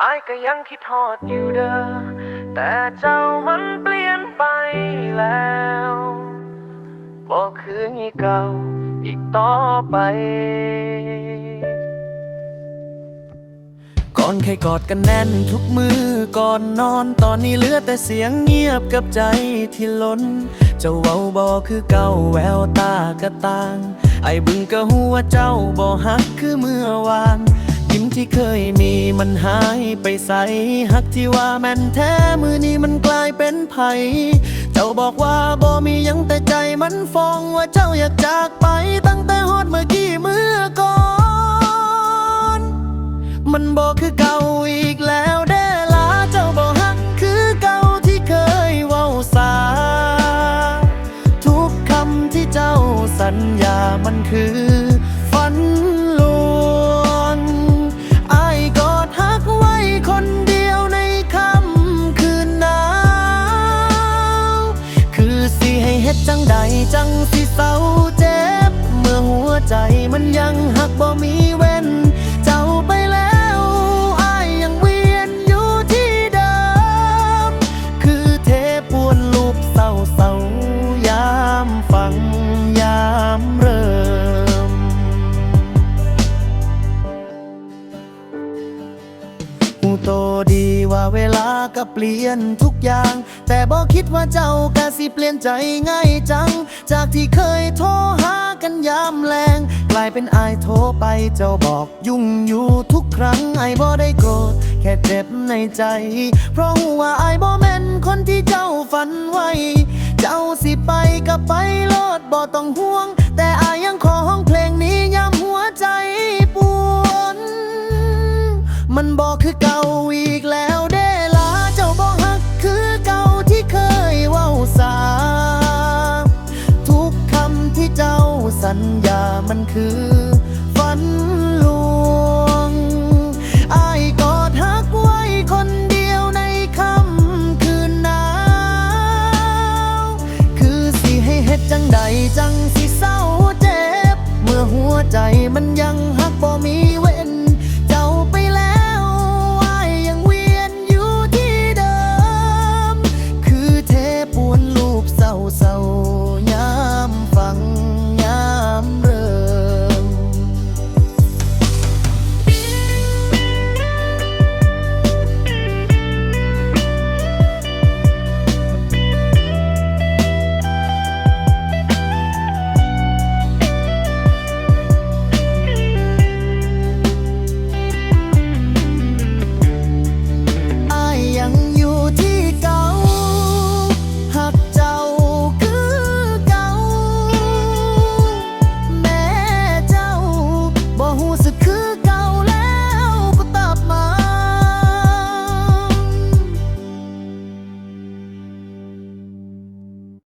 อายก็ยังคิดทอดอยู่เด้อ แต่เจ้ามันเปลี่ยนไปแล้วบอกคืองี้เก่าอีกต่อไป ก่อนเคยกอดกันแน่นทุกมือก่อนนอนตอนนี้เหลือแต่เสียงเงียบกับใจที่ล้น เจ้าเว้าบอคือเก่าแววตากระต่าง ไอ้บึงก็หัวาเจ้าบ่ฮักคือเมื่อวาน ที่เคยมีมันหายไปใสฮักที่ว่าแม่นแท้มือนี้มันกลายเป็นไผเจ้าบอกว่าบ่มียังแต่ใจมันฟองว่าเจ้าอยากจากไปตั้งแต่ฮอดเมื่อกี้เมื่อก่อน มันบอกคือเก่าอีกแล้วเด้ลาเจ้าบอกฮักคือเก่าที่เคยเว้าสา ทุกคำที่เจ้าสัญญามันคือ จังสิเศร้าเจ็บ เมื่อหัวใจมันยังหักบ่มี ว่าเวลาก็เปลี่ยนทุกอย่าง แต่บอกคิดว่าเจ้าก็สิเปลี่ยนใจง่ายจัง จากที่เคยโทรหากันยามแรงกลายเป็นอายโทรไปเจ้าบอกยุ่งอยู่ทุกครั้งไอ้บ่ได้โกรธแค่เจ็บในใจ เพราะวอายบ่แม่นคนที่เจ้าฝันไว้ เจ้าสิไปก็ไปโลดบ่ต้องห่วง แต่อายยังขอห้องเพลงนี้ยามหัวใจปวดมันบอกคือเก่าอีกแล้ว ญญามันคือ